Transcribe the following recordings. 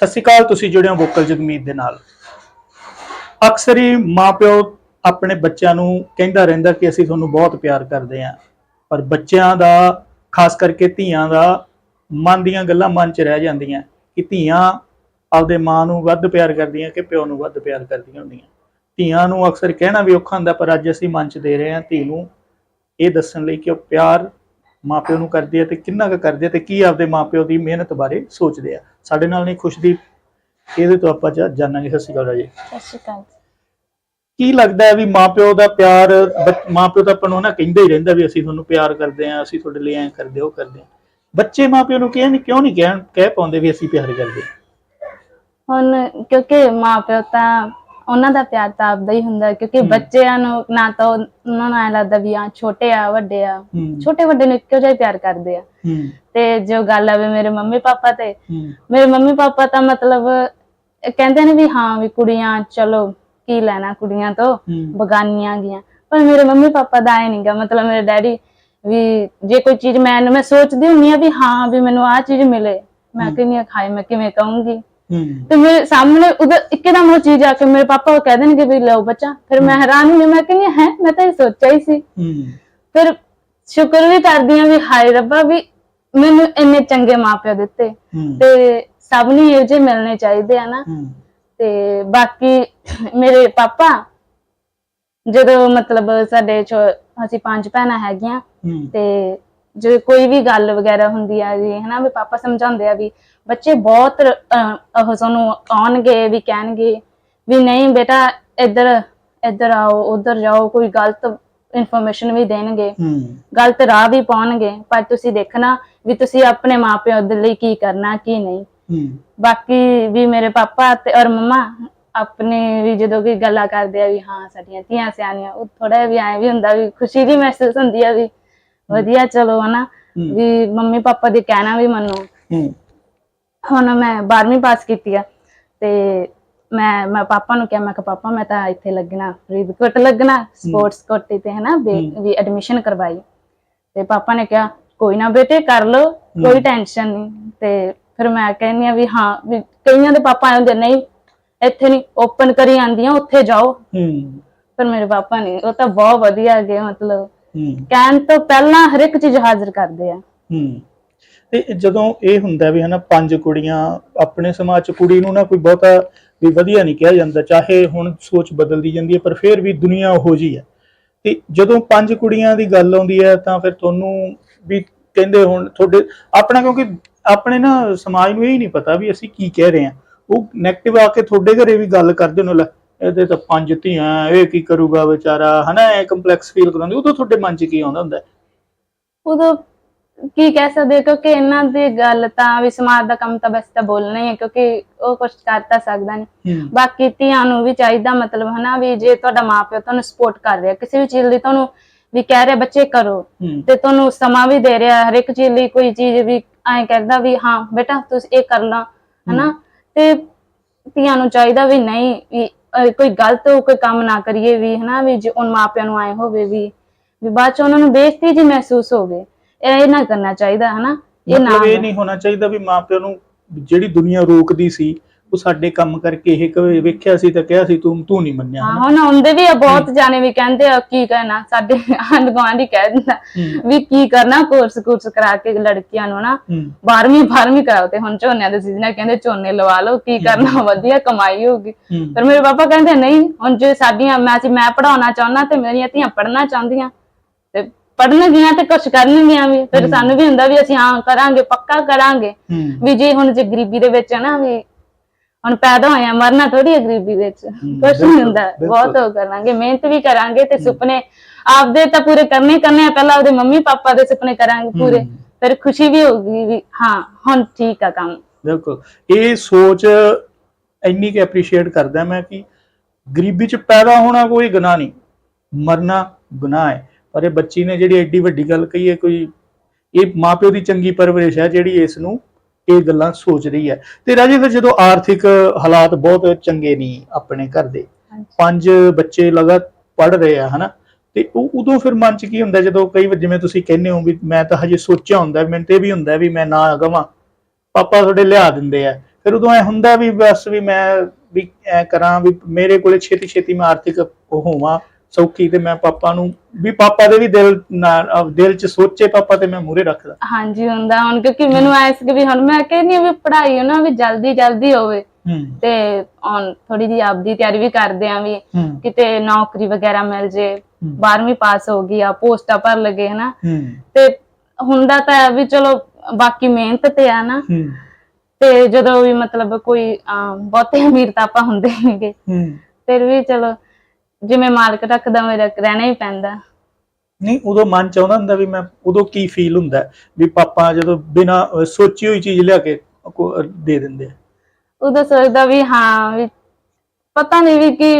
ਸਤਿ ਸ਼੍ਰੀ ਅਕਾਲ, ਤੁਸੀਂ ਜੁੜੇ ਹੋ ਵੋਕਲ ਜਗਮੀਤ ਦੇ ਨਾਲ। ਅਕਸਰ ਹੀ ਮਾਪਿਓ ਆਪਣੇ ਬੱਚਿਆਂ ਨੂੰ ਕਹਿੰਦਾ ਰਹਿੰਦਾ ਕਿ ਅਸੀਂ ਤੁਹਾਨੂੰ ਬਹੁਤ ਪਿਆਰ ਕਰਦੇ ਹਾਂ, ਪਰ ਬੱਚਿਆਂ ਦਾ, ਖਾਸ ਕਰਕੇ ਧੀਆਂ ਦਾ, ਮਨ ਦੀਆਂ ਗੱਲਾਂ ਮਨ 'ਚ ਰਹਿ ਜਾਂਦੀਆਂ ਕਿ ਧੀਆਂ ਆਪਦੇ ਮਾਂ ਨੂੰ ਵੱਧ ਪਿਆਰ ਕਰਦੀਆਂ ਕਿ ਪਿਓ ਨੂੰ ਵੱਧ ਪਿਆਰ ਕਰਦੀਆਂ ਹੁੰਦੀਆਂ। ਧੀਆਂ ਨੂੰ ਅਕਸਰ ਕਹਿਣਾ ਵੀ ਔਖਾ ਹੁੰਦਾ, ਪਰ ਅੱਜ ਅਸੀਂ ਮਨ 'ਚ ਦੇ ਰਹੇ ਹਾਂ ਧੀ ਨੂੰ ਇਹ ਦੱਸਣ ਲਈ ਕਿ ਉਹ ਪਿਆਰ ਮਾਪਿਓ ਨੂੰ ਕਰਦੇ ਆ ਤੇ ਕਿੰਨਾ ਕੁ ਕਰਦੇ ਆ ਤੇ ਕੀ ਆਪਦੇ ਮਾਪਿਓ ਦੀ ਮਿਹਨਤ ਬਾਰੇ ਸੋਚਦੇ ਆ। ਸਾਡੇ ਨਾਲ ਨਹੀਂ ਖੁਸ਼ਦੀਪ ਇਹਦੇ ਤੋਂ ਆਪਾਂ ਜਾਣਾਂਗੇ। ਸਤਿ ਸ਼੍ਰੀ ਅਕਾਲ ਜੀ ਸਤਿ ਸ਼੍ਰੀ ਅਕਾਲ ਕੀ ਲੱਗਦਾ ਹੈ ਵੀ ਮਾਪਿਓ ਦਾ ਪਿਆਰ ਮਾਪਿਓ ਤਾਂ ਆਪਾਂ ਨੂੰ ਨਾ ਕਹਿੰਦੇ ਹੀ ਰਹਿੰਦਾ ਵੀ ਅਸੀਂ ਤੁਹਾਨੂੰ ਪਿਆਰ ਕਰਦੇ ਆ ਅਸੀਂ ਤੁਹਾਡੇ ਲਈ ਐਂ ਕਰਦੇ ਉਹ ਕਰਦੇ ਆ ਬੱਚੇ ਮਾਪਿਓ ਨੂੰ ਕਿਹਾ ਨਹੀਂ ਕਿਉਂ ਨਹੀਂ ਕਹਿ ਪਾਉਂਦੇ ਵੀ ਅਸੀਂ ਪਿਆਰ ਕਰਦੇ? ਹੁਣ ਕਿਉਂਕਿ ਮਾਪਿਓ ਤਾਂ ਉਹਨਾਂ ਦਾ ਪਿਆਰ ਤਾਂ ਆਪਦਾ ਹੀ ਹੁੰਦਾ ਕਿਉਂਕਿ। ਬੱਚਿਆਂ ਨੂੰ ਨਾ ਤਾਂ ਉਹ- ਉਹਨਾਂ ਨੂੰ ਐ ਲੱਗਦਾ ਵੀ ਆ ਛੋਟੇ ਆ ਵੱਡੇ ਆ। ਛੋਟੇ ਵੱਡੇ ਨੂੰ ਇੱਕੋ ਜਿਹਾ ਹੀ ਪਿਆਰ ਕਰਦੇ ਆ। ਤੇ ਜੋ ਗੱਲ ਆਵੇ ਮੇਰੇ ਮੰਮੀ ਪਾਪਾ ਤੇ ਮੇਰੇ ਮੰਮੀ ਪਾਪਾ ਤਾਂ ਮਤਲਬ ਕਹਿੰਦੇ ਨੇ ਵੀ ਹਾਂ ਵੀ ਕੁੜੀਆਂ ਚਲੋ ਕੀ ਲੈਣਾ ਕੁੜੀਆਂ ਤੋਂ ਬਗਾਨੀਆਂ ਗੀਆਂ। ਪਰ ਮੇਰੇ ਮੰਮੀ ਪਾਪਾ ਦਾ ਐ ਨਹੀਂਗਾ ਮਤਲਬ ਮੇਰੇ ਡੈਡੀ ਵੀ ਜੇ ਕੋਈ ਚੀਜ਼ ਮੈਂ ਮੈਂ ਸੋਚਦੀ ਹੁੰਨੀ ਆ ਵੀ ਹਾਂ ਵੀ ਮੈਨੂੰ ਆਹ ਚੀਜ਼ ਮਿਲੇ। ਮੈਂ। ਕਿੰਨੀ ਖਾਏ ਮੈਂ ਕਿਵੇਂ ਕਹੂੰਗੀ? ਤੇ ਮੇਰੇ ਸਾਹਮਣੇ ਉਧਰ ਇੱਕਦਮ ਉਹ ਚੀਜ਼ ਆ ਕੇ ਮੇਰੇ ਪਾਪਾ ਕਹਿ ਦੇਣਗੇ ਵੀ ਲਓ ਬੱਚਾ। ਫਿਰ ਮੈਂ ਹੈਰਾਨ ਹੁੰਦੀ ਮੈਂ ਕਹਿੰਦੀ ਹੈ ਮੈਂ ਤਾਂ ਇਹ ਸੋਚਿਆ ਹੀ ਸੀ। ਫਿਰ ਸ਼ੁਕਰ ਵੀ ਕਰਦੀ ਆ ਵੀ ਹਾਏ ਰੱਬਾ ਵੀ ਮੈਨੂੰ ਇੰਨੇ ਚੰਗੇ ਮਾਪਿਓ ਦਿੱਤੇ। ਤੇ ਸਭ ਨੂੰ ਇਹੋ ਜਿਹੇ ਮਿਲਣੇ ਚਾਹੀਦੇ ਆ ਨਾ। ਤੇ ਬਾਕੀ ਮੇਰੇ ਪਾਪਾ ਜਦੋਂ ਮਤਲਬ ਸਾਡੇ ਛੋ- ਅਸੀਂ ਪੰਜ ਭੈਣਾਂ ਹੈਗੀਆਂ ਤੇ ਜੇ ਕੋਈ ਵੀ ਗੱਲ ਵਗੈਰਾ ਹੁੰਦੀ ਆ ਜੀ ਹਨਾ ਵੀ ਪਾਪਾ ਸਮਝਾਉਂਦੇ ਆ ਵੀ ਬੱਚੇ ਬਹੁਤ ਅਹ, ਉਹ ਸਾਨੂੰ ਆਉਣਗੇ ਵੀ ਕਹਿਣਗੇ ਵੀ ਨਹੀਂ ਬੇਟਾ ਇੱਧਰ ਇੱਧਰ ਆਓ ਉੱਧਰ ਜਾਓ ਕੋਈ ਗਲਤ ਇਨਫੋਰਮੇਸ਼ਨ ਵੀ ਦੇਣਗੇ। ਹੂੰ। ਗਲਤ ਰਾਹ ਵੀ ਪਾਉਣਗੇ ਪਰ ਤੁਸੀਂ ਦੇਖਣਾ ਵੀ ਤੁਸੀਂ ਆਪਣੇ ਮਾਪਿਆਂ ਦੇ ਲਈ ਕੀ ਕਰਨਾ ਕੀ ਨਹੀਂ। ਹੂੰ। ਬਾਕੀ ਵੀ ਮੇਰੇ ਪਾਪਾ ਤੇ ਔਰ ਮਮਾ ਆਪਣੇ ਵੀ ਜਦੋਂ ਵੀ ਗੱਲਾਂ ਕਰਦੇ ਆ ਵੀ ਹਾਂ ਸਾਡੀਆਂ ਧੀਆਂ ਸਿਆਣੀਆਂ ਉਹ ਥੋੜਾ ਵੀ ਐ ਵੀ ਹੁੰਦਾ ਵੀ ਖੁਸ਼ੀ ਵੀ ਮਹਿਸੂਸ ਹੁੰਦੀ ਆ ਵੀ ਵਧੀਆ ਚਲੋ ਹਨਾ। ਹੂੰ। ਵੀ ਮੰਮੀ ਪਾਪਾ ਦੇ ਕਹਿਣਾ ਵੀ ਮੰਨੋ। ਹੂੰ। ਹੁਣ ਮੈਂ 12ਵੀਂ ਪਾਸ ਕੀਤੀ ਆ ਤੇ ਮੈਂ ਮੈਂ ਪਾਪਾ ਨੂੰ ਕਿਹਾ ਮੈਂ ਕਿ ਪਾਪਾ ਮੈਂ ਤਾਂ ਇੱਥੇ ਲੱਗਣਾ ਫਰੀਦਕੋਟ ਲੱਗਣਾ ਸਪੋਰਟਸ ਕੋਟੇ ਤੇ ਹੂੰ। ਵੀ ਐਡਮਿਸ਼ਨ ਕਰਵਾਈ। ਤੇ ਪਾਪਾ ਨੇ ਕਿਹਾ ਕੋਈ ਨਾ ਬੇਟੇ ਕਰ ਲੋ ਕੋਈ ਟੈਨਸ਼ਨ ਨਹੀਂ। ਤੇ ਫਿਰ ਮੈਂ ਕਹਿੰਦੀ ਆ ਵੀ ਹਾਂ ਵੀ ਕਈਆਂ ਦੇ ਪਾਪਾ ਆਉਂਦੇ ਨਹੀਂ ਇੱਥੇ ਨਹੀਂ ਓਪਨ ਕਰੀ ਆਂਦੀਆਂ ਉੱਥੇ ਜਾਓ। ਹੂੰ। ਪਰ ਮੇਰੇ ਪਾਪਾ ਨਹੀਂ ਉਹ ਤਾਂ ਬਹੁਤ ਵਧੀਆ ਗਏ ਮਤਲਬ ਹੂੰ। ਕਹਿਣ ਤੋਂ ਪਹਿਲਾਂ ਹਰ ਇੱਕ ਚੀਜ਼ ਹਾਜ਼ਰ ਕਰਦੇ ਆ। ਹੂੰ। ਤੇ ਜਦੋਂ ਇਹ ਹੁੰਦਾ ਵੀ ਹਨਾ, ਪੰਜ ਕੁੜੀਆਂ ਆਪਣੇ ਸਮਾਜ ਚ, ਕੁੜੀ ਨੂੰ ਨਾ ਕੋਈ ਬਹੁਤਾ ਵੀ ਵਧੀਆ ਨਹੀਂ ਕਿਹਾ ਜਾਂਦਾ, ਚਾਹੇ ਹੁਣ ਸੋਚ ਬਦਲਦੀ ਜਾਂਦੀ ਹੈ, ਪਰ ਫਿਰ ਵੀ ਦੁਨੀਆ ਉਹੋ ਜੀ ਹੈ। ਤੇ ਜਦੋਂ ਪੰਜ ਕੁੜੀਆਂ ਦੀ ਗੱਲ ਆਉਂਦੀ ਹੈ, ਤਾਂ ਫਿਰ ਤੁਹਾਨੂੰ ਵੀ ਕਹਿੰਦੇ ਹੁਣ ਤੁਹਾਡੇ, ਆਪਣਾ ਕਿਉਂਕਿ ਆਪਣੇ ਨਾ ਸਮਾਜ ਨੂੰ ਇਹ ਹੀ ਨਹੀਂ ਪਤਾ ਵੀ ਅਸੀਂ ਕੀ ਕਹਿ ਰਹੇ ਹਾਂ। ਉਹ ਨੈਗੇਟਿਵ ਆ ਕੇ ਤੁਹਾਡੇ ਘਰੇ ਵੀ ਗੱਲ ਕਰਦੇ ਨੇ, ਲੈ, ਇਹਦੇ ਤਾਂ ਪੰਜ ਧੀਆਂ, ਇਹ ਕੀ ਕਰੂਗਾ ਵਿਚਾਰਾ, ਹਨਾ, ਇਹ ਕੰਪਲੈਕਸ ਫੀਲ ਕਰਾਉਂਦੇ, ਉਦੋਂ ਤੁਹਾਡੇ ਮਨ 'ਚ ਕੀ ਆਉਂਦਾ ਹੁੰਦਾ? ਉਦੋਂ ਕੀ ਕਹਿ ਸਕਦੇ ਹਾਂ, ਕਿਉਂਕਿ ਇਹਨਾਂ ਦੀ ਗੱਲ ਤਾਂ ਵੀ ਸਮਾਜ ਦਾ ਕੰਮ ਤਾਂ ਵੈਸੇ ਤਾਂ ਬੋਲਣਾ ਹੀ ਹੈ ਕਿਉਂਕਿ ਉਹ ਕੁਝ ਕਰ ਤਾਂ ਸਕਦਾ ਨਹੀਂ ਬਾਕੀ ਧੀਆਂ ਨੂੰ ਵੀ ਚਾਹੀਦਾ ਮਤਲਬ ਹਨਾ ਵੀ ਜੇ ਤੁਹਾਡਾ ਮਾਪਿਓ ਤੁਹਾਨੂੰ ਸਪੋਰਟ ਕਰ ਰਿਹਾ ਕਿਸੇ ਵੀ ਚੀਜ਼ ਲਈ ਤੁਹਾਨੂੰ ਵੀ ਕਹਿ ਰਿਹਾ ਬੱਚੇ ਕਰੋ ਤੇ ਤੁਹਾਨੂੰ ਸਮਾਂ ਵੀ ਦੇ ਰਿਹਾ ਹਰ ਇੱਕ ਚੀਜ਼ ਲਈ ਕੋਈ ਚੀਜ਼ ਵੀ ਐਂ ਕਹਿੰਦਾ ਵੀ ਹਾਂ ਬੇਟਾ ਤੁਸੀਂ ਇਹ ਕਰ ਲਾ ਹਨਾ? ਤੇ ਧੀਆਂ ਨੂੰ ਚਾਹੀਦਾ ਵੀ ਨਹੀਂ ਵੀ ਕੋਈ ਗਲਤ ਕੋਈ ਕੰਮ ਨਾ ਕਰੀਏ ਵੀ ਹਨਾ? ਵੀ ਜੇ ਉਹਨਾਂ ਮਾਪਿਆਂ ਨੂੰ ਆਏ ਹੋਵੇ ਵੀ ਵੀ ਬਾਅਦ ਚ ਉਹਨਾਂ ਨੂੰ ਬੇਇੱਜ਼ਤੀ ਜੀ ਮਹਿਸੂਸ ਹੋਵੇ। ਇਹ ਨਾ ਕਰਨਾ ਚਾਹੀਦਾ ਹਨਾ? ਇਹ ਨਾ ਮਤਲਬ ਇਹ। ਨਹੀਂ ਹੋਣਾ ਚਾਹੀਦਾ ਵੀ ਮਾਪਿਆਂ ਨੂੰ ਜਿਹੜੀ ਦੁਨੀਆ ਰੋਕਦੀ ਸੀ ਉਹ ਸਾਡੇ ਕੰਮ ਕਰਕੇ ਇਹ ਕਵੇ ਵੇਖਿਆ ਸੀ ਤਾਂ ਕਿਹਾ ਸੀ ਤੂੰ ਤੂੰ ਨਹੀਂ ਮੰਨਿਆ ਹਾਂ। ਹੁਣ ਆਉਂਦੇ ਵੀ ਆ ਬਹੁਤ ਜਾਣੇ ਵੀ ਕਹਿੰਦੇ ਆ ਕੀ ਕਰਨਾ ਸਾਡੇ ਆਂਢ ਗੁਆਂਢ ਹੀ ਕਹਿ ਦਿੰਦਾ ਵੀ ਕੀ ਕਰਨਾ ਕੋਰਸ ਕੋਰਸ ਕਰਾ ਕੇ ਲੜਕੀਆਂ ਨੂੰ ਨਾ ਹੂੰ। 12ਵੀਂ 12ਵੀਂ ਕਰਾਓ ਤੇ ਹੁਣ ਝੋਨਿਆਂ ਦੇ ਸੀਜ਼ਨ ਕਹਿੰਦੇ ਝੋਨੇ ਲਵਾ ਲਓ ਕੀ ਕਰਨਾ ਵਧੀਆ ਕਮਾਈ ਹੋਊਗੀ। ਪਰ ਮੇਰੇ ਪਾਪਾ ਕਹਿੰਦੇ ਨਹੀਂ ਹੁਣ ਜੇ ਸਾਡੀਆਂ ਮੈਂ ਅਸੀਂ ਮੈਂ ਪੜਾਉਣਾ ਚਾਹੁੰਦਾ ਤੇ ਮੇਰੀਆਂ ਧੀਆਂ ਪੜ੍ਹਨਾ ਚਾਹੁੰਦੀਆਂ ਤੇ ਪੜਨਗੀਆਂ ਤੇ ਕੁਝ ਕਰਨਗੀਆਂ ਵੀ ਫਿਰ ਸਾਨੂੰ ਵੀ ਹੁੰਦਾ ਵੀ ਅਸੀਂ ਹਾਂ ਕਰਾਂਗੇ ਪੱਕਾ ਕਰਾਂਗੇ। ਹੂੰ। ਵੀ ਜੇ ਹੁਣ ਜੇ ਗਰੀਬੀ ਦੇ ਵਿੱਚ ਹੈ ਨਾ ਵੀ ਹੁਣ ਪੈਦਾ ਹੋਇਆ ਮਰਨਾ ਥੋੜੀ ਹੈ ਗਰੀਬੀ ਵਿੱਚ। ਕੁਝ ਨਹੀਂ ਹੁੰਦਾ। ਬਹੁਤ ਉਹ ਕਰਾਂਗੇ ਮਿਹਨਤ ਵੀ ਕਰਾਂਗੇ ਤੇ ਸੁਪਨੇ ਆਪਦੇ ਤਾਂ ਪੂਰੇ ਕਰਨੇ ਹੀ ਕਰਨੇ ਆ ਪਹਿਲਾਂ ਆਪਦੇ ਮੰਮੀ ਪਾਪਾ ਦੇ ਸੁਪਨੇ ਕਰਾਂਗੇ ਪੂਰੇ ਹੂੰ। ਫਿਰ ਖੁਸ਼ੀ ਵੀ ਹੋਊਗੀ ਵੀ ਹਾਂ ਹੁਣ ਠੀਕ ਆ ਕੰਮ। ਬਿਲਕੁਲ। ਇਹ ਸੋਚ ਇੰਨੀ ਕਿ ਐਪਰੀਸ਼ੀਏਟ ਕਰਦਾ ਮੈਂ ਕਿ ਗਰੀਬੀ ਚ ਪੈਦਾ ਹੋਣਾ ਕੋਈ ਗੁਨਾਹ ਨਹੀਂ ਮਰਨਾ ਗੁਨਾਹ ਹੈ। ਪਰ ਇਹ ਬੱਚੀ ਨੇ ਜਿਹੜੀ ਐਡੀ ਵੱਡੀ ਗੱਲ ਕਹੀ ਹੈ ਕੋਈ ਇਹ ਮਾਪਿਓ ਦੀ ਚੰਗੀ ਪਰਵਰਿਸ਼ ਹੈ ਜਿਹੜੀ ਇਸ ਨੂੰ ਇਹ ਗੱਲਾਂ ਸੋਚ ਰਹੀ ਹੈ। ਤੇ ਰਾਜੇ ਫਿਰ ਜਦੋਂ ਆਰਥਿਕ ਹਾਲਾਤ ਬਹੁਤ ਚੰਗੇ ਨਹੀਂ ਆਪਣੇ ਘਰ ਦੇ। ਪੰਜ ਬੱਚੇ ਲਗਾ ਪੜ ਰਹੇ ਆ ਹਨਾ? ਤੇ ਉਹ ਉਦੋਂ ਫਿਰ ਮਨ ਚ ਕੀ ਹੁੰਦਾ ਜਦੋਂ ਕਈ ਵਾਰ ਜਿਵੇਂ ਤੁਸੀਂ ਕਹਿੰਦੇ ਹੋ ਵੀ ਮੈਂ ਤਾਂ ਹਜੇ ਸੋਚਿਆ ਹੁੰਦਾ ਮੈਨੂੰ ਤੇ ਵੀ ਹੁੰਦਾ ਵੀ ਮੈਂ ਨਾ ਗਵਾਂ ਪਾਪਾ ਤੁਹਾਡੇ ਲਿਆ ਦਿੰਦੇ ਆ। ਫਿਰ ਉਦੋਂ ਐ ਹੁੰਦਾ ਵੀ ਬਸ ਵੀ ਮੈਂ ਵੀ ਐ ਕਰਾਂ ਵੀ ਮੇਰੇ ਕੋਲੇ ਛੇਤੀ ਛੇਤੀ ਮੈਂ ਆਰਥਿਕ ਹੋਵਾਂ ਸੌਖੀ ਤੇ ਮੈਂ ਪਾਪਾ ਨੂੰ ਵੀ ਪਾਪਾ ਦੇ ਵੀ ਦਿਲ ਨਾਲ ਦਿਲ 'ਚ ਸੋਚੇ ਪਾਪਾ ਤੇ ਮੈਂ ਮੂਰੇ ਰੱਖਦਾ। ਹਾਂਜੀ ਹੁੰਦਾ ਹੁਣ ਕਿਉਂਕਿ ਮੈਨੂੰ ਐ ਸੀ ਕਿ ਵੀ ਹੁਣ ਮੈਂ ਕਹਿੰਦੀ ਹਾਂ ਵੀ ਪੜ੍ਹਾਈ ਹੈ ਨਾ ਵੀ ਜਲਦੀ ਜਲਦੀ ਹੋਵੇ। ਤੇ ਹੁਣ ਥੋੜੀ ਜੀ ਆਪਦੀ ਤਿਆਰੀ ਵੀ ਕਰਦੇ ਆਂ ਵੀ ਕਿਤੇ ਨੌਕਰੀ ਵਗੈਰਾ ਮਿਲ ਜੇ ਹੂੰ। 12ਵੀਂ ਪਾਸ ਹੋ ਗਈ ਆ ਪੋਸਟਾਂ ਭਰ ਲਗੇ ਹਨਾ। ਤੇ ਹੁੰਦਾ ਤਾਂ ਵੀ ਚਲੋ ਬਾਕੀ ਮਿਹਨਤ ਤੇ ਆ ਨਾ। ਤੇ ਜਦੋਂ ਵੀ ਮਤਲਬ ਕੋਈ ਬਹੁਤੇ ਅਮੀਰ ਤਾਂ ਆਪਾਂ ਹੁੰਦੇ ਨਹੀਂਗੇ ਫਿਰ ਵੀ ਚਲੋ ਜਿਵੇਂ ਮਾਲਕ ਰੱਖਦਾ ਮੇਰਾ ਰਹਿਣਾ ਹੀ ਪੈਂਦਾ। ਨਹੀਂ ਉਦੋਂ ਮਨ ਚ ਆਉਂਦਾ ਹੁੰਦਾ ਵੀ ਮੈਂ ਉਦੋਂ ਕੀ ਫੀਲ ਹੁੰਦਾ ਵੀ ਪਾਪਾ ਜਦੋਂ ਬਿਨਾ ਸੋਚੀ ਹੋਈ ਚੀਜ਼ ਲਿਆ ਕੇ ਕੋ- ਦੇ ਦਿੰਦੇ ਆ। ਉਦੋਂ ਸੋਚਦਾ ਵੀ ਹਾਂ ਵੀ ਪਤਾ ਨਹੀਂ ਵੀ ਕੀ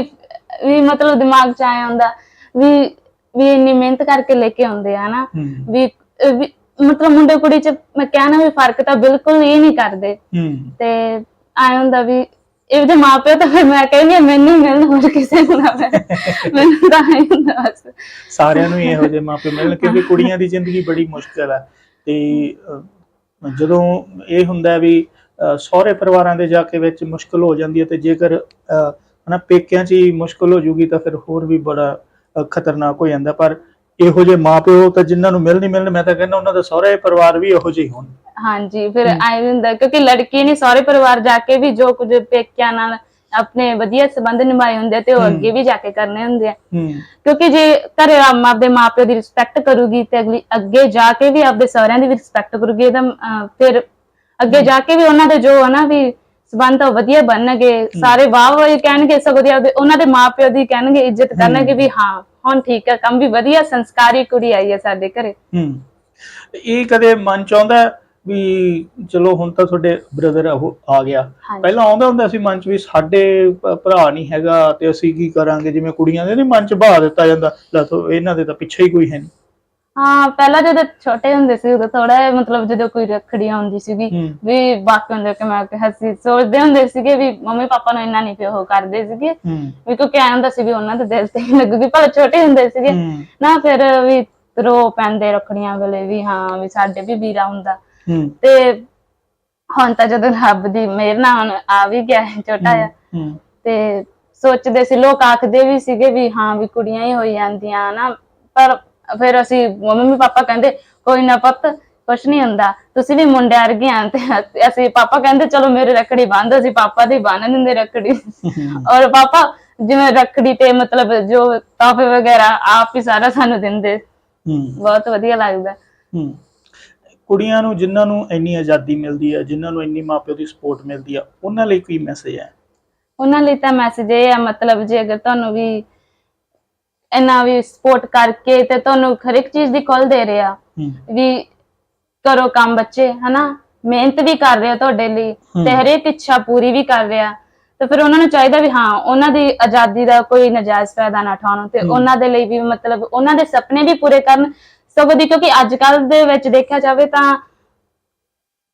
ਵੀ ਮਤਲਬ ਦਿਮਾਗ ਚ ਆਇਆ ਹੁੰਦਾ ਵੀ ਵੀ ਇੰਨੀ ਮਿਹਨਤ ਕਰਕੇ ਲੈ ਕੇ ਆਉਂਦੇ ਆ ਨਾ ਹੂੰ। ਵੀ ਅਹ ਵੀ ਮਤਲਬ ਮੁੰਡੇ ਕੁੜੀ ਚ ਮੈਂ ਕਹਿਣਾ ਵੀ ਫ਼ਰਕ ਤਾਂ ਬਿਲਕੁਲ ਹੀ ਨਹੀਂ ਕਰਦੇ। ਹੂੰ। ਤੇ ਆਇਆ ਹੁੰਦਾ ਵੀ ਇਹਦੇ ਮਾਪਿਓ ਤਾਂ ਫਿਰ ਮੈਂ ਕਹਿੰਦੀ ਹਾਂ, ਮੈਨੂੰ ਹੀ ਮਿਲਣ ਹੋਰ ਕਿਸੇ ਨੂੰ ਨਾ ਮਿਲਣ। ਮੈਨੂੰ ਤਾਂ ਆਇਆ ਹੁੰਦਾ ਬਸ। ਸਾਰਿਆਂ ਨੂੰ ਹੀ ਇਹੋ ਜਿਹੇ ਮਾਪੇ ਮਿਲਣ ਕਿਉਂਕਿ ਕੁੜੀਆਂ ਦੀ ਜ਼ਿੰਦਗੀ ਬੜੀ ਮੁਸ਼ਕਲ ਹੈ ਤੇ ਅਹ, ਜਦੋਂ ਇਹ ਹੁੰਦਾ ਹੈ ਵੀ ਅਹ, ਸਹੁਰੇ ਪਰਿਵਾਰਾਂ ਦੇ ਜਾ ਕੇ ਵਿੱਚ ਮੁਸ਼ਕਲ ਹੋ ਜਾਂਦੀ ਹੈ ਤੇ ਜੇਕਰ ਅਹ, ਹਨਾ ਪੇਕਿਆਂ 'ਚ ਹੀ ਮੁਸ਼ਕਲ ਹੋ ਜੂਗੀ ਤਾਂ ਫਿਰ ਹੋਰ ਵੀ ਬੜਾ ਅਹ, ਖਤਰਨਾਕ ਹੋ ਜਾਂਦਾ। ਪਰ ਇਹੋ ਜਿਹੇ ਮਾਪਿਓ ਤਾਂ ਜਿਨ੍ਹਾਂ ਨੂੰ ਮਿਲਣ ਮਿਲਣ ਮੈਂ ਤਾਂ ਕਹਿੰਦਾ ਉਹਨਾਂ ਦਾ ਸਹੁਰੇ ਪਰਿਵਾਰ ਵੀ ਇਹੋ ਜਿਹੇ ਹੀ ਹੋਣ। ਹਾਂਜੀ ਫਿਰ ਵੀ ਹੁੰਦਾ ਕਿਉਂਕਿ ਲੜਕੀ ਨੇ ਸਹੁਰੇ ਪਰਿਵਾਰ ਜਾ ਕੇ ਵੀ ਜੋ ਕੁਝ ਪੇਕਿਆਂ ਨਾਲ ਆਪਣੇ ਵਧੀਆ ਸੰਬੰਧ ਨਿਭਾਏ ਹੁੰਦੇ ਆ ਤੇ ਉਹ ਅੱਗੇ ਵੀ ਜਾ ਕੇ ਕਰਨੇ ਹੁੰਦੇ ਆ। ਕਿਉਂਕਿ ਜੇ ਘਰੇ ਆਮ ਆਪਦੇ ਮਾਪਿਓ ਦੀ ਰਿਸਪੈਕਟ ਕਰੂਗੀ ਤੇ ਅਗਲੀ ਅੱਗੇ ਜਾ ਕੇ ਵੀ ਆਪਦੇ ਸਹੁਰਿਆਂ ਦੀ ਵੀ ਰਿਸਪੈਕਟ ਕਰੂਗੀ ਇਹਦਾ ਫਿਰ ਅੱਗੇ ਜਾ ਕੇ ਵੀ ਉਹਨਾਂ ਦੇ ਜੋ ਹਨਾ ਵੀ ਸਬੰਧ ਵਧੀਆ ਬਣਨਗੇ ਸਾਰੇ ਵਾਹ ਵਾਹ ਕਹਿਣਗੇ ਸਗੋਂ ਦੀ ਆਪਦੇ ਉਹਨਾਂ ਦੇ ਮਾਪਿਓ ਦੀ ਕਹਿਣਗੇ ਇੱਜ਼ਤ ਕਰਨਗੇ ਵੀ ਹਾਂ ਹੁਣ ਠੀਕ ਹੈ ਕੰਮ ਵੀ ਵਧੀਆ ਸੰਸਕਾਰੀ ਕੁੜੀ ਆਈ ਹੈ ਸਾਡੇ ਘਰੇ। ਹੂੰ। ਇਹ ਕਦੇ ਮਨ ਚ ਆਉਂਦਾ ਹੈ ਵੀ ਚਲੋ ਹੁਣ ਤਾਂ ਤੁਹਾਡੇ ਬ੍ਰਦਰ ਉਹ ਆ ਗਿਆ। ਹਾਂਜੀ। ਪਹਿਲਾਂ ਆਉਂਦਾ ਹੁੰਦਾ ਸੀ ਮਨ ਚ ਵੀ ਸਾਡੇ ਭ- ਭਰਾ ਨਹੀਂ ਹੈਗਾ ਤੇ ਅਸੀਂ ਕੀ ਕਰਾਂਗੇ? ਜਿਵੇਂ ਕੁੜੀਆਂ ਦੇ ਨਹੀਂ ਮਨ ਚ ਬਹਾ ਦਿੱਤਾ ਜਾਂਦਾ। ਲੈ ਤੋ ਇਹਨਾਂ ਦੇ ਤਾਂ ਪਿੱਛੇ ਹੀ ਕੋਈ ਹੈ ਨਹੀਂ। ਹਾਂ ਪਹਿਲਾਂ ਜਦੋਂ ਛੋਟੇ ਹੁੰਦੇ ਸੀ ਉਦੋਂ ਥੋੜਾ ਮਤਲਬ ਜਦੋਂ ਕੋਈ ਰੱਖੜੀ ਆਉਂਦੀ ਸੀਗੀ ਹੂੰ। ਵੀ ਬਾਕੀ ਹੁੰਦੇ ਕਿ ਮੈਂ ਕਿਹਾ ਸੀ ਸੋਚਦੇ ਹੁੰਦੇ ਸੀਗੇ ਵੀ ਮੰਮੀ ਪਾਪਾ ਨੂੰ ਇੰਨਾ ਨਹੀਂ ਪਿਓ ਉਹ ਕਰਦੇ ਸੀਗੇ। ਹੂੰ। ਵੀ ਕਿਉਂਕਿ ਐਂ ਹੁੰਦਾ ਸੀ ਵੀ ਉਹਨਾਂ ਦੇ ਦਿਲ ਤੇ ਲੱਗੂਗੀ ਪਰ ਛੋਟੇ ਹੁੰਦੇ ਸੀਗੇ। ਹੂੰ। ਨਾ ਫਿਰ ਵੀ ਰੋ ਪੈਂਦੇ ਰੱਖੜੀਆਂ ਵੇਲੇ ਵੀ ਹਾਂ ਵੀ ਸਾਡੇ ਵੀ ਵੀਰਾ ਹੁੰਦਾ। ਹੂੰ ਤੇ ਹੁਣ ਤਾਂ ਜਦੋਂ ਰੱਬ ਦੀ ਮਿਹਰ ਨਾਲ ਹੁਣ ਆ ਵੀ ਗਿਆ ਹੈ ਛੋਟਾ ਜਿਹਾ। ਤੇ ਸੋਚਦੇ ਸੀ ਲੋਕ ਆਖਦੇ ਵੀ ਸੀਗੇ ਵੀ ਹਾਂ ਵੀ ਕੁੜੀਆਂ ਹੀ ਹੋਈ ਜਾਂਦੀਆਂ ਨਾ। ਪਰ ਫਿਰ ਅਸੀਂ ਮੰਮੀ ਪਾਪਾ ਕਹਿੰਦੇ ਕੋਈ ਨਾ ਪੁੱਤ ਕੁਛ ਨਹੀਂ ਹੁੰਦਾ। ਤੁਸੀਂ ਵੀ ਮੁੰਡੇ ਵਰਗੀਆਂ ਤੇ ਅਸੀਂ ਪਾਪਾ ਕਹਿੰਦੇ ਚਲੋ ਮੇਰੇ ਰੱਖੜੀ ਬੰਨ੍ਹ ਅਸੀਂ ਪਾਪਾ ਦੀ ਬੰਨ ਦਿੰਦੇ ਰੱਖੜੀ। ਔਰ ਪਾਪਾ ਜਿਵੇਂ ਰੱਖੜੀ ਤੇ ਮਤਲਬ ਜੋ ਤੋਹਫੇ ਵਗੈਰਾ ਆਪ ਹੀ ਸਾਰਾ ਸਾਨੂੰ ਦਿੰਦੇ। ਹੂੰ। ਬਹੁਤ ਵਧੀਆ ਲੱਗਦਾ। ਹੂੰ। ਕੁੜੀਆਂ ਨੂੰ ਜਿਨ੍ਹਾਂ ਨੂੰ ਇੰਨੀ ਆਜ਼ਾਦੀ ਮਿਲਦੀ ਹੈ ਜਿਨ੍ਹਾਂ ਨੂੰ ਇੰਨੀ ਮਾਪਿਓ ਦੀ ਸਪੋਰਟ ਮਿਲਦੀ ਆ ਉਹਨਾਂ ਲਈ ਕੀ ਮੈਸੇਜ ਹੈ ਉਹਨਾਂ ਲਈ ਤਾਂ ਮੈਸੇਜ ਇਹ ਹੈ ਮਤਲਬ ਜੇ ਅਗਰ ਤੁਹਾਨੂੰ ਵੀ ਇੰਨਾ ਵੀ ਸਪੋਰਟ ਕਰਕੇ ਤੇ ਤੁਹਾਨੂੰ ਹਰ ਇੱਕ ਚੀਜ਼ ਦੀ ਖੁੱਲ ਦੇ ਰਿਹਾ ਹੂੰ ਵੀ ਕਰੋ ਕੰਮ ਬੱਚੇ ਹਨਾ ਮਿਹਨਤ ਵੀ ਕਰ ਰਿਹਾ ਤੁਹਾਡੇ ਲਈ। ਤੇ ਹਰੇਕ ਇੱਛਾ ਪੂਰੀ ਵੀ ਕਰ ਰਿਹਾ ਤੇ ਫਿਰ ਉਹਨਾਂ ਨੂੰ ਚਾਹੀਦਾ ਵੀ ਹਾਂ ਉਹਨਾਂ ਦੀ ਆਜ਼ਾਦੀ ਦਾ ਕੋਈ ਨਜਾਇਜ਼ ਫਾਇਦਾ ਨਾ ਉਠਾਉਣ ਤੇ। ਉਹਨਾਂ ਦੇ ਲਈ ਵੀ ਮਤਲਬ ਉਹਨਾਂ ਦੇ ਸੁਪਨੇ ਵੀ ਪੂਰੇ ਕਰਨ ਸਗੋਂ ਦੀ ਕਿਉਂਕਿ ਅੱਜ ਕੱਲ ਦੇ ਵਿੱਚ ਦੇਖਿਆ ਜਾਵੇ ਤਾਂ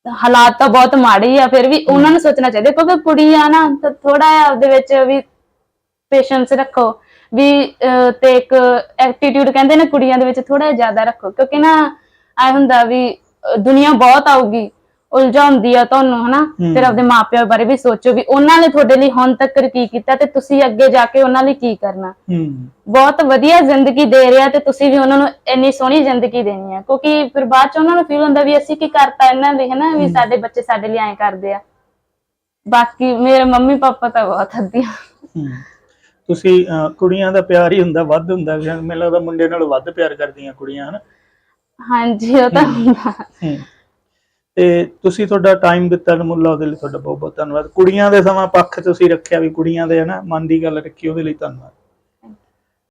ਹਾਲਾਤ ਤਾਂ ਬਹੁਤ ਮਾੜੇ ਆ ਫਿਰ ਵੀ ਉਹਨਾਂ ਨੂੰ ਸੋਚਣਾ ਚਾਹੀਦਾ ਕਿਉਂਕਿ ਕੁੜੀ ਆ ਨਾ ਤਾਂ ਥੋੜਾ ਜਿਹਾ ਉਹਦੇ ਵਿੱਚ ਵੀ ਪੇਸ਼ੈਂਸ ਰੱਖੋ ਵੀ ਤੇ ਇੱਕ ਐਟੀਟਿਊਡ ਕਹਿੰਦੇ ਨੇ ਕੁੜੀਆਂ ਦੇ ਵਿੱਚ ਥੋੜਾ ਜ਼ਿਆਦਾ ਰੱਖੋ ਕਿਉਂਕਿ ਨਾ ਐ ਹੁੰਦਾ ਵੀ ਦੁਨੀਆ ਬਹੁਤ ਆਊਗੀ ਉਲਝਾਉਂਦੀ ਆ ਤੁਹਾਨੂੰ ਹਨਾ। ਫਿਰ ਆਪਦੇ ਮਾਪਿਆਂ ਬਾਰੇ ਵੀ ਸੋਚੋ ਵੀ ਉਹਨਾਂ ਨੇ ਤੁਹਾਡੇ ਲਈ ਹੁਣ ਤੱਕ ਕੀ ਕੀਤਾ ਤੇ ਤੁਸੀਂ ਅੱਗੇ ਜਾ ਕੇ ਉਹਨਾਂ ਲਈ ਕੀ ਕਰਨਾ? ਬਹੁਤ ਵਧੀਆ ਜ਼ਿੰਦਗੀ ਦੇ ਰਿਹਾ ਤੇ ਤੁਸੀਂ ਵੀ ਉਹਨਾਂ ਨੂੰ ਇੰਨੀ ਸੋਹਣੀ ਜ਼ਿੰਦਗੀ ਦੇਣੀ ਆ। ਕਿਉਂਕਿ ਫਿਰ ਬਾਅਦ ਚ ਉਹਨਾਂ ਨੂੰ ਫੀਲ ਹੁੰਦਾ ਵੀ ਅਸੀਂ ਕੀ ਕਰਤਾ ਇਹਨਾਂ ਲਈ ਹਨਾ? ਵੀ ਸਾਡੇ ਬੱਚੇ ਸਾਡੇ ਲਈ ਐਂ ਕਰਦੇ ਆ। ਬਾਕੀ ਮੇਰੇ ਮੰਮੀ ਪਾਪਾ ਤਾਂ ਬਹੁਤ ਹੱਦੀਆਂ ਤੁਸੀਂ ਕੁੜੀਆਂ ਦਾ ਪਿਆਰ ਹੀ ਹੁੰਦਾ ਵੱਧ ਹੁੰਦਾ। ਮੈਨੂੰ ਲੱਗਦਾ ਮੁੰਡੇ ਨਾਲੋਂ ਵੱਧ ਪਿਆਰ ਕਰਦੀਆਂ ਕੁੜੀਆਂ ਹਨ? ਹਾਂਜੀ ਉਹ ਤਾਂ ਹੁੰਦਾ। ਤੇ ਤੁਸੀਂ ਤੁਹਾਡਾ ਟਾਈਮ ਦਿੱਤਾ ਨਮੁੱਲਾ ਉਹਦੇ ਲਈ ਤੁਹਾਡਾ ਬਹੁਤ ਬਹੁਤ ਧੰਨਵਾਦ। ਕੁੜੀਆਂ ਦੇ ਸਮਾਂ ਪੱਖ ਤੁਸੀਂ ਰੱਖਿਆ ਵੀ ਕੁੜੀਆਂ ਦੇ ਹਨਾ, ਮਨ ਦੀ ਗੱਲ ਰੱਖੀ ਉਹਦੇ ਲਈ ਧੰਨਵਾਦ।